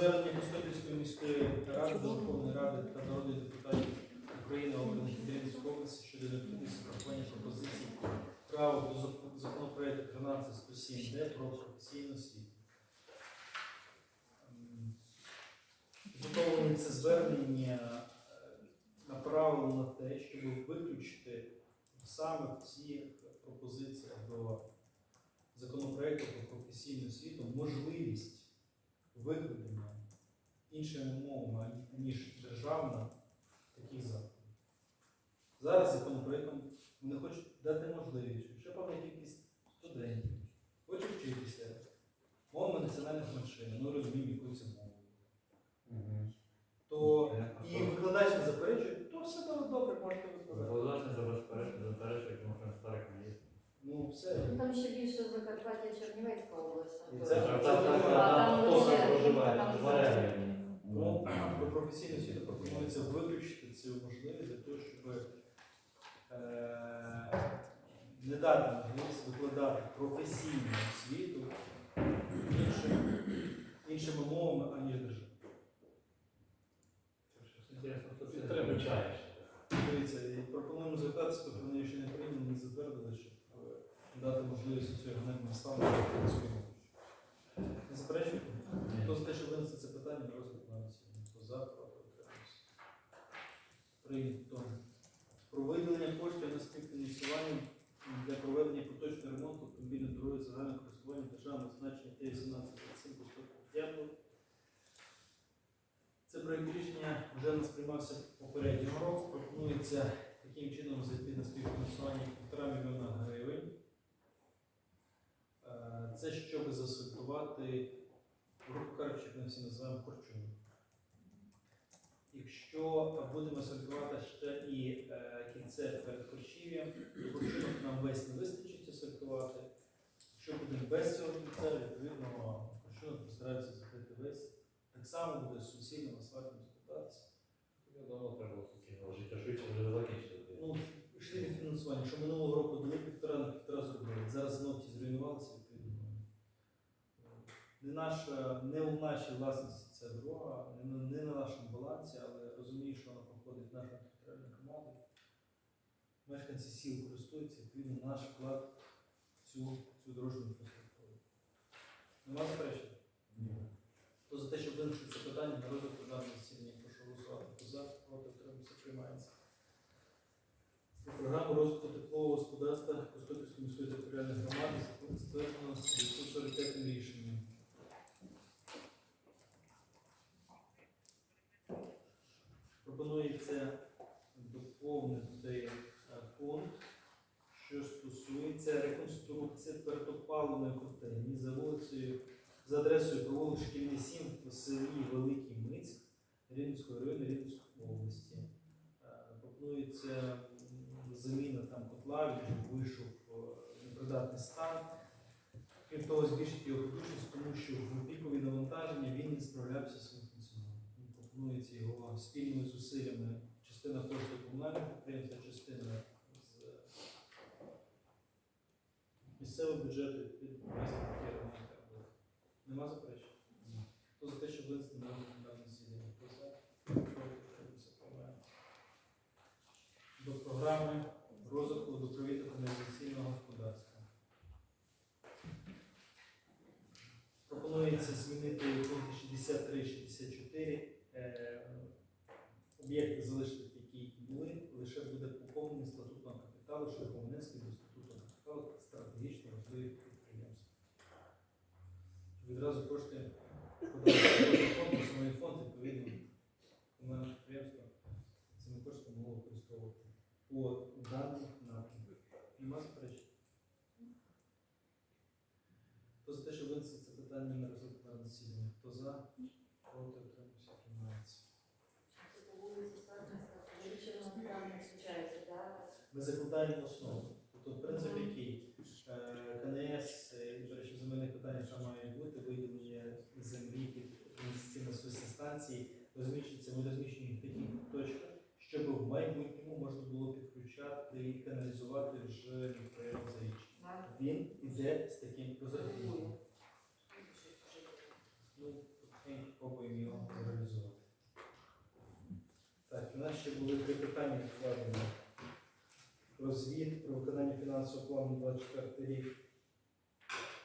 звернення Костопільської міської ради до Верховної Ради та народних депутатів України обраних від області щодо необхідності врахування пропозицій право до зак- законопроекту 13107 про професійну освіту. Підготовлене це звернення е, направлено на те, щоб виключити саме в цих пропозиціях до законопроекту про професійну освіту можливість викладення іншими мовами, ніж державна, таких заходів. Зараз законопроектом вони хочуть дати можливість, ще певна кількість студентів хоче вчитися мовами національних меншин, ми розуміємо, якою це мовою. То і викладач не заперечує, то все добре, добре, можете викладати. Законодавчне заперечує, тому що старик не є. Ну, все. Там ще більше Закарпаття, Чернівецька область. Тобто, це- це добре. Так, Там Хто лише- там проживає? там В Варевні. Ну, про професійну освіту пропонується виключити цю можливість для того, щоб е, не дати можливість викладати професійну освіту іншими, іншими мовами, аніж. Дивіться, і пропонуємо звертатися, поки вони ще не прийняли, не затвердили, щоб е, дати можливість цього ганебного стану. Не заперечуєте? Хто за те, щоб це питання на утримався. Прийнято. Про виділення коштів на співфінансування для проведення поточного ремонту автомобільної дороги загального користування державного значення Т-1837 по Це проєкт рішення вже не сприймався попереднього року. Пропонується таким чином зайти на співфінансування 1,5 мільйона гривень. Е, Це щоб засвітувати грубо кажучи, ми всі називаємо корчуну. Якщо будемо асфальтувати ще і е, кільце перед Корчів'ям, то корчунок нам весь не вистачить асфальтувати. Якщо будемо без цього кільця, відповідно, корчунок постараються закрити весь. Так само буде з суцільним асфальтом складатися. Я давно треба було суцільно життя швидше вже закінчити. Ну, йшли від фінансування, що минулого року дали півтора на півтора зробили. Зараз знов ті зруйнувалися, відповідно. Не, наша, не у нашій власності ця дорога, не, на- не на нашому балансі, але розумію, що вона проходить нашою територіальною громадою. Мешканці сіл користуються, відповідно, наш вклад в цю, цю дорожню інфраструктуру. Нема заперечень? Хто за те, щоб винести це питання на розгляд пленарного засідання, прошу голосувати. Хто за, проти, утримався, приймається. Про програму розвитку теплового господарства Костопільської міської територіальної громади затверджено 945 рішенням. Пропонується доповнити е, пункт, що стосується реконструкції твердопаливної котельні за вулицею за адресою провулок Шкільний 7 в селі Великий Мицьк Рівненського району Рівненської області. Е, Пропонується заміна там котла, він вийшов в непридатний стан. Крім того, збільшити його потужність, тому що в пікові навантаження він не справлявся зі своїм функціоналом. Пропонується його спільними зусиллями, частина коштів комунального підприємства, частина з місцевого бюджету відповідно Нема заперечень? Хто за те, щоб винести на пленарне засідання? Хто за? До програми розвитку водопровідно каналізаційного господарства. Пропонується змінити пункти 63-64. Е, об'єкти залишити які були, лише буде поповнення статутного капіталу шляхом внесків до статутного капіталу стратегічно важливих підприємств. Щоб Відразу кошти фонд, основний фонд, відповідно, комунальне підприємство цими коштами могло використовувати по даних напрямках. Нема заперечень? Хто за те, що винести це питання на розгляд на засідання? Хто за? Проти утримався, приймається. Ми закладаємо основу. Станції розміщується ми розміщені в таких щоб в майбутньому можна було підключати і каналізувати вже проєкт за річ. Він іде з таким розрахунком. Ну, Попробуємо його реалізувати. Так, у нас ще були три питання вкладені. Розвід про виконання фінансового плану 24 рік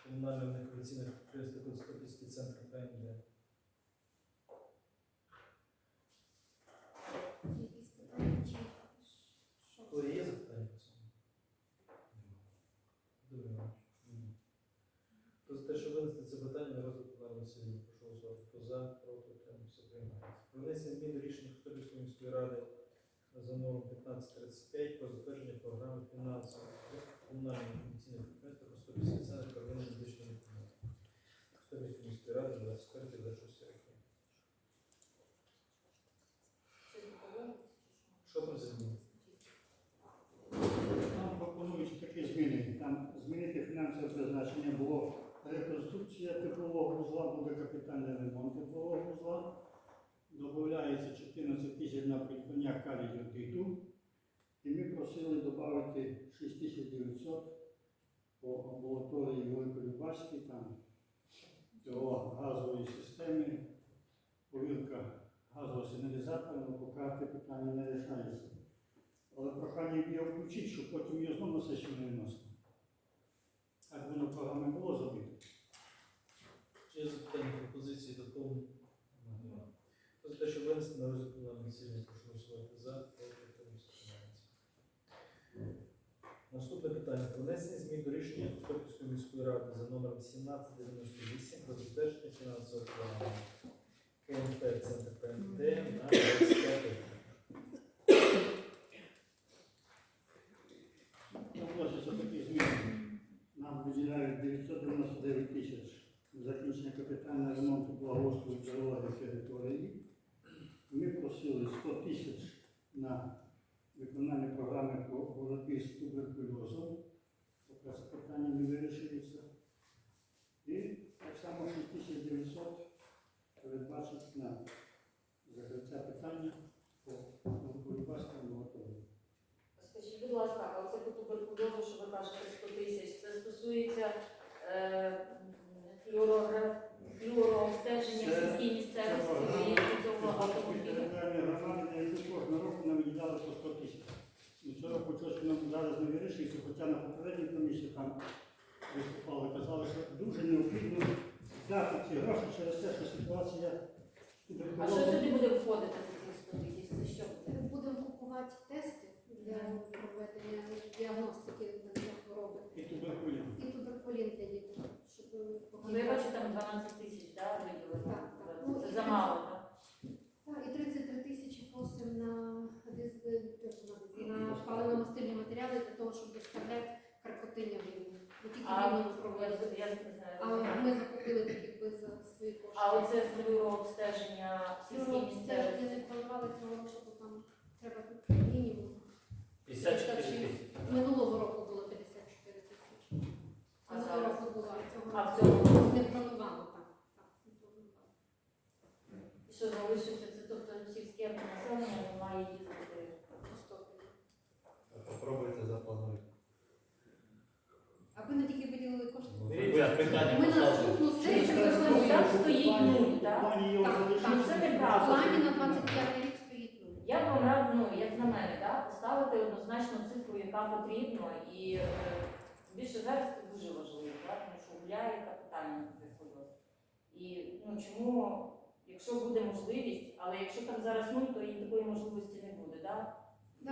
комунальних некомерційного підприємства Конституційний центр ПМД. Ради за номером 1535 про затвердження програми фінансових комунальних інвестиційних підприємств Хтобівський центр первинної медичної допомоги. Хтобівської міської ради 24 26 роки. Щось доповнити, чи Що там за зміни? Нам пропонують такі зміни. Там змінити фінансове призначення було реконструкція теплового вузла, буде капітальний ремонт теплового вузла. Додається 14 тисяч на придбання калію І ми просили додати 6900 по амбулаторії Великолюбарській, там ТО газової системи, повірка газового сигналізатора, але поки те питання не рішається. Але прохання її включити, щоб потім її знову сесію не виносили. Так воно в програмі було забито. Чи є запитання пропозиції доповнення? За те, що винести на розгляд пленарного засідання, прошу за. Наступне питання внесення змін до рішення Костопільської міської ради за номером 1798 про затвердження фінансового плану КНП Центр ПМД на 25 рік. Там вносяться такі зміни. Нам виділяють 999 тисяч на закінчення капітального ремонту благоустрою природних території. Ми 100 тисяч на виконання програми по боротьбі з туберкульозом. Поки це питання не вирішується. І так само 6900 передбачить на закриття питання по Великолюбарському амбулаторії. Скажіть, будь ласка, а оце по туберкульозу, що ви кажете 100 тисяч, це стосується е, флюорогра- флюорообстеження в Це- сільській місцевості, виїзду цього автомобіля? Територіальні громади, на яку кожного року нам виділяли по 100 тисяч. І цього року щось нам зараз не вирішується, хоча на попередній комісії там виступали, казали, що дуже необхідно дати ці гроші через те, що ситуація А що сюди буде входити за ці 100 тисяч? Це що буде? Будемо купувати тести для проведення діагностики на хвороби. І туберкульоз. І туберкулін для дітей, щоб Ну, я бачу, там 12 тисяч. Так, так. Ну, Це і замало, так? Так, і 33 тисячі просимо на, е, на паливно-мастильні матеріали для того, щоб доставляти А, рівні Я я не знаю. Ми закупили так якби за свої кошти. А оце флюорообстеження в сільській Флюороб місцевості? не планували цього року, бо там треба мінімум. 54 тисячі. Минулого року було 54 тисячі. А Минулого зараз? року було, а цього А в року цьому році? не планувало так. так, не планувало. І що залишиться? Це тобто сільське населення не має їздити. Поступлення. Попробуйте заплануйте. А ви не тільки виділили кошти? Ну, я питання Ми на наступну сесію Це заплануємо. стоїть нуль, так? Його Так, залишити. Ну, це В неправда. плані на 25 рік стоїть нуль. Я вам рад, ну, як на мене, да, поставити однозначно цифру, яка потрібна, і е, більше зараз це дуже важливо, да, тому що гуляє капітально приходить. І ну, чому, якщо буде можливість, але якщо там зараз нуль, то і такої можливості не буде. Да?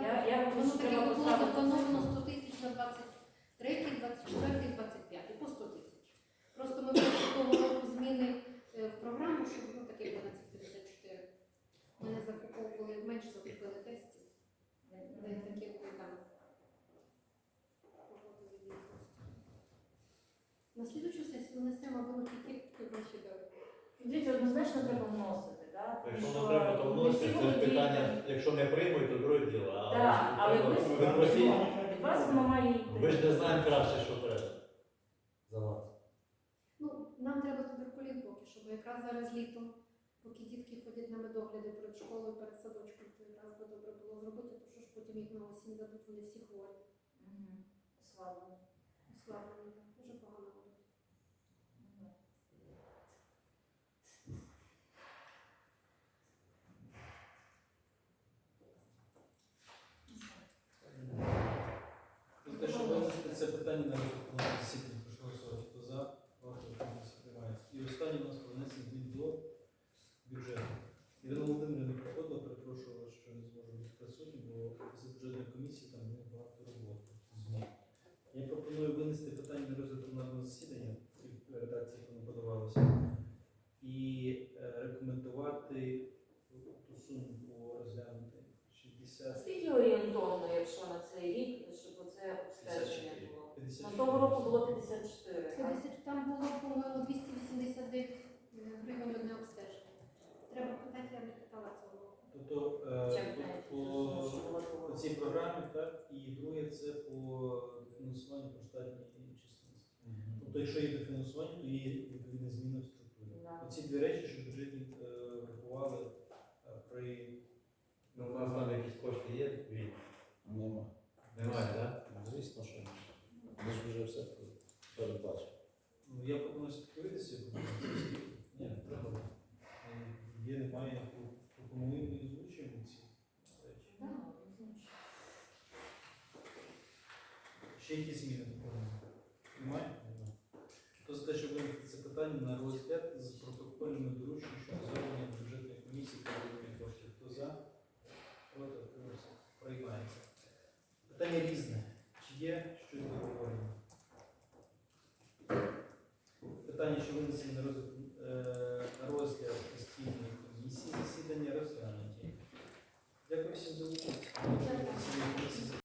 Я, я Воно що таке треба було поставити заплановано 100 тисяч на 23, 24, 25, по 100 тисяч. Просто ми того року зміни е, в програму, щоб ну таке 1254. Ми не закуповували, менше закупили тестів, де там. На слідучу сесію або ми тільки гроші. Дивіться, однозначно треба вносити. Тому Якщо що не треба, то вносити. Це ж питання, якщо не приймуть, то друге діло. А Так, але ви ви просіть. від вас воно має йти. Ви ж не знаємо краще, що треба. За вас. Ну, нам треба туберкулін поки що, бо якраз зараз літо, поки дітки ходять на медогляди перед школою, перед садочком, то якраз би добре було зробити, тому що ж потім їх на осінь дадуть, вони всі хворі. Слава. Слабо. Тобто е, по цій програмі, так, і друге це по фінансуванню по штатній численності. Тобто, якщо є дофінансування, то є відповідні зміни в структурі. Оці дві речі, що бюджетні е, врахували е, при Ну, у нас там якісь кошти є, Нема. Немає, так? Ну, звісно, що ми ж вже все передбачили. Ну, я пропоную